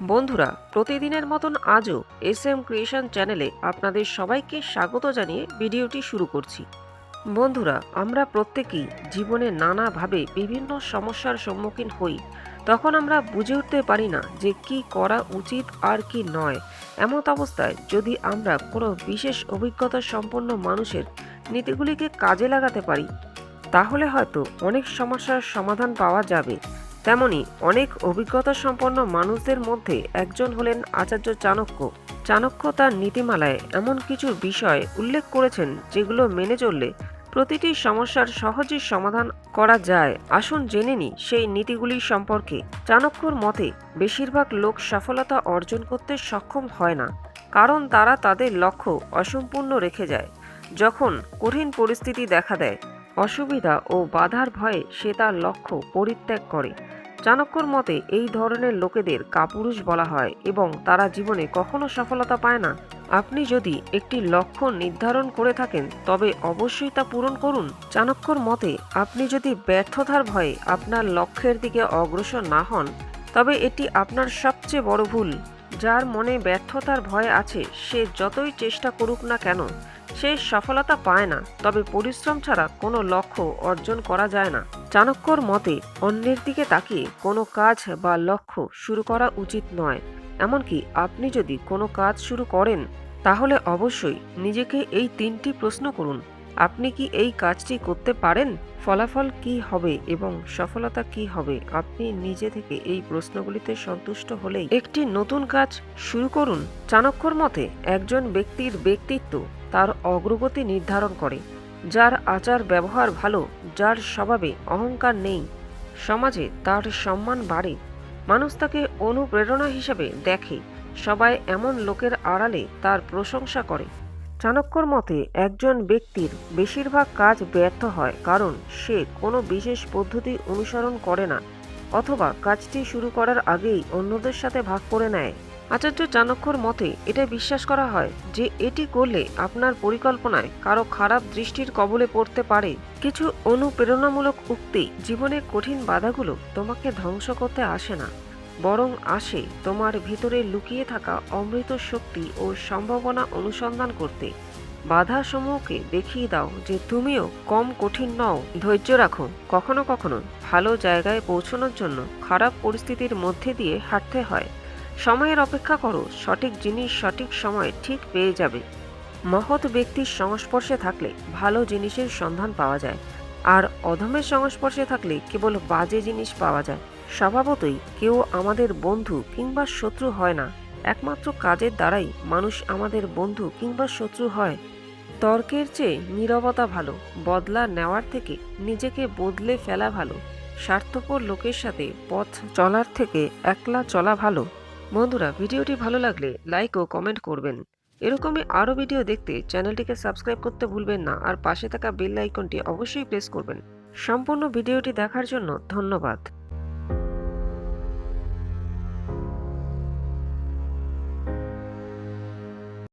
বন্ধুরা, প্রতিদিনের মতন আজও এস এম ক্রিয়েশন চ্যানেলে আপনাদের সবাইকে স্বাগত জানিয়ে ভিডিওটি শুরু করছি। বন্ধুরা, আমরা প্রত্যেকেই জীবনে নানাভাবে বিভিন্ন সমস্যার সম্মুখীন হই। তখন আমরা বুঝে উঠতে পারি না যে কি করা উচিত আর কি নয়। এমত অবস্থায় যদি আমরা কোনো বিশেষ অভিজ্ঞতা সম্পন্ন মানুষের নীতিগুলিকে কাজে লাগাতে পারি, তাহলে হয়তো অনেক সমস্যার সমাধান পাওয়া যাবে। তেমনি অনেক অভিজ্ঞতা সম্পন্ন মানুষদের মধ্যে একজন হলেন আচার্য চাণক্য। চাণক্য তার নীতিমালায় এমন কিছু বিষয় উল্লেখ করেছেন যেগুলো মেনে চললে প্রতিটি সমস্যার সহজেই সমাধান করা যায়। আসুন জেনে নিই সেই নীতিগুলি সম্পর্কে। চাণক্যর মতে, বেশিরভাগ লোক সফলতা অর্জন করতে সক্ষম হয় না, কারণ তারা তাদের লক্ষ্য অসম্পূর্ণ রেখে যায়। যখন কঠিন পরিস্থিতি দেখা দেয়, অসুবিধা ও বাধার ভয়ে সে তার লক্ষ্য পরিত্যাগ করে। চাণক্যর মতে এই ধরনের লোকেদের কাপুরুষ বলা হয় এবং তারা জীবনে কখনো সফলতা পায় না। আপনি যদি একটি লক্ষ্য নির্ধারণ করে থাকেন, তবে অবশ্যই তা পূরণ করুন। চাণক্যর মতে, আপনি যদি ব্যর্থতার ভয়ে আপনার লক্ষ্যের দিকে অগ্রসর না হন, তবে এটি আপনার সবচেয়ে বড় ভুল। যার মনে ব্যর্থতার ভয় আছে, সে যতই চেষ্টা করুক না কেন, সে সফলতা পায় না। তবে পরিশ্রম ছাড়া কোনো লক্ষ্য অর্জন করা যায় না। চাণক্যর মতে অন্যের দিকে তাকিয়ে কোনো কাজ বা লক্ষ্য শুরু করা উচিত নয়। এমনকি আপনি যদি কোনো কাজ শুরু করেন, তাহলে অবশ্যই নিজেকে এই তিনটি প্রশ্ন করুন। আপনি কি এই কাজটি করতে পারেন? ফলাফল কি হবে এবং সফলতা কি হবে? আপনি নিজে থেকে এই প্রশ্নগুলিতে সন্তুষ্ট হলেই একটি নতুন কাজ শুরু করুন। চাণক্যর মতে একজন ব্যক্তির ব্যক্তিত্ব তার অগ্রগতি নির্ধারণ করে। যার আচার ব্যবহার ভালো, যার স্বভাবে অহংকার নেই। সমাজে তার সম্মান বাড়ে। মানুষ তাকে অনুপ্রেরণা হিসেবে দেখে। সবাই এমন লোকের আড়ালে তার প্রশংসা করে। চাণক্যর মতে, একজন ব্যক্তির বেশিরভাগ কাজ ব্যর্থ হয় কারণ সে কোনো বিশেষ পদ্ধতি অনুসরণ করে না, অথবা কাজটি শুরু করার আগেই অন্যদের সাথে ভাগ করে নেয়। আচার্য চাণক্যর মতে এটা বিশ্বাস করা হয় যে এটি করলে আপনার পরিকল্পনায় কারও খারাপ দৃষ্টির কবলে পড়তে পারে। কিছু অনুপ্রেরণামূলক উক্তি জীবনের কঠিন বাধাগুলো তোমাকে ধ্বংস করতে আসে না, বরং আসে তোমার ভিতরে লুকিয়ে থাকা অমৃত শক্তি ও সম্ভাবনা অনুসন্ধান করতে। বাধা সমূহকে দেখিয়ে দাও যে তুমিও কম কঠিন নও, ধৈর্য রাখো, কখনো কখনো ভালো জায়গায় পৌঁছানোর জন্য খারাপ পরিস্থিতির মধ্যে দিয়ে হাঁটতে হয়। সময়ের অপেক্ষা করো, সঠিক জিনিস, সঠিক সময়ে ঠিক পেয়ে যাবে। মহৎ ব্যক্তির সংস্পর্শে থাকলে ভালো জিনিসের সন্ধান পাওয়া যায়। আর অধমের সংস্পর্শে থাকলে কেবল বাজে জিনিস পাওয়া যায়। স্বভাবতই কেউ আমাদের বন্ধু কিংবা শত্রু হয় না। একমাত্র কাজের দ্বারাই মানুষ আমাদের বন্ধু কিংবা শত্রু হয়। তর্কের চেয়ে নীরবতা ভালো, বদলা নেওয়ার থেকে নিজেকে বদলে ফেলা ভালো। স্বার্থপর লোকের সাথে পথ চলার থেকে একলা চলা ভালো। বন্ধুরা, ভিডিওটি ভালো লাগলে লাইক ও কমেন্ট করবেন। এরকমই আরও ভিডিও দেখতে চ্যানেলটিকে সাবস্ক্রাইব করতে ভুলবেন না আর পাশে থাকা বেল আইকনটি অবশ্যই প্রেস করবেন। সম্পূর্ণ ভিডিওটি দেখার জন্য ধন্যবাদ।